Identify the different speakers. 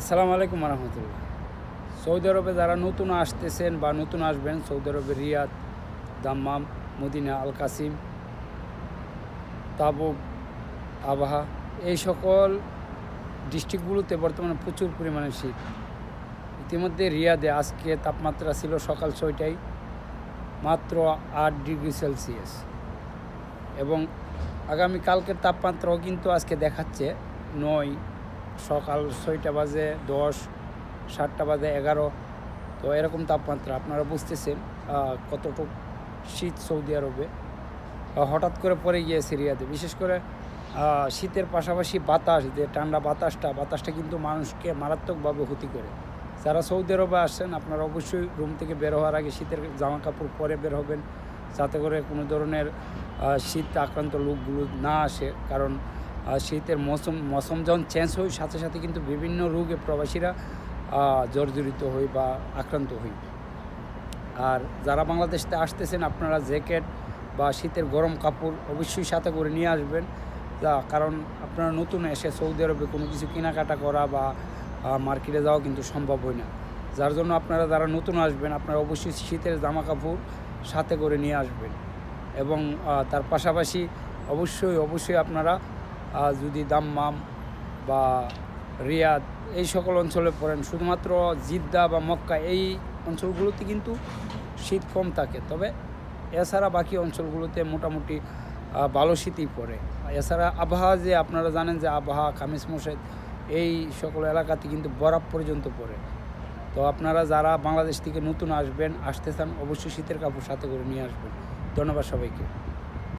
Speaker 1: আসসালামু আলাইকুম রহমতুল্লাহ সৌদি আরবে যারা নতুন আসতেছেন বা নতুন আসবেন, সৌদি আরবে Riyadh, Dammam, Medina Al Qassim Tabuk, Abha, এই সকল ডিস্ট্রিক্টগুলোতে বর্তমানে প্রচুর পরিমাণে শীত। ইতিমধ্যে রিয়াদে আজকে তাপমাত্রা ছিল সকাল ছয়টায় মাত্র আট ডিগ্রি সেলসিয়াস। এবং আগামী কালকের তাপমাত্রাও কিন্তু আজকে দেখাচ্ছে নয় সকাল ছয়টা বাজে, দশ, সাতটা বাজে, এগারো। তো এরকম তাপমাত্রা, আপনারা বুঝতেছেন কতটুকু শীত সৌদি আরবে। হঠাৎ করে পড়ে গিয়ে সিরিয়াতে বিশেষ করে শীতের পাশাপাশি বাতাস, যে ঠান্ডা বাতাসটা বাতাসটা কিন্তু মানুষকে মারাত্মকভাবে ক্ষতি করে। যারা সৌদি আরবে আসছেন, আপনারা অবশ্যই রুম থেকে বের হওয়ার আগে শীতের জামা কাপড় পরে বের হবেন, যাতে করে কোনো ধরনের শীত আক্রান্ত লোকগুলো না আসে। কারণ শীতের মৌসুম মৌসুম যখন চেঞ্জ হয়, সাথে সাথে কিন্তু বিভিন্ন রোগে প্রবাসীরা জর্জরিত হই বা আক্রান্ত হই। আর যারা বাংলাদেশতে আসতেছেন, আপনারা জ্যাকেট বা শীতের গরম কাপড় অবশ্যই সাথে করে নিয়ে আসবেন। যা, কারণ আপনারা নতুন এসে সৌদি আরবে কোনো কিছু কেনাকাটা করা বা মার্কেটে যাওয়া কিন্তু সম্ভব হয় না। যার জন্য আপনারা যারা নতুন আসবেন, আপনারা অবশ্যই শীতের জামা কাপড় সাথে করে নিয়ে আসবেন। এবং তার পাশাপাশি অবশ্যই অবশ্যই আপনারা যদি দাম্মাম বা রিয়াদ এই সকল অঞ্চলে পড়েন, শুধুমাত্র জিদ্দা বা মক্কা এই অঞ্চলগুলোতে কিন্তু শীত কম থাকে। তবে এছাড়া বাকি অঞ্চলগুলোতে মোটামুটি ভালো শীতই পড়ে। এছাড়া আবহাওয়া যে আপনারা জানেন যে আবহাওয়া খামিস মোশেদ এই সকল এলাকাতে কিন্তু বরফ পর্যন্ত পড়ে। তো আপনারা যারা বাংলাদেশ থেকে নতুন আসবেন, আসতে চান, অবশ্যই শীতের কাপড় সাথে করে নিয়ে আসবেন। ধন্যবাদ সবাইকে।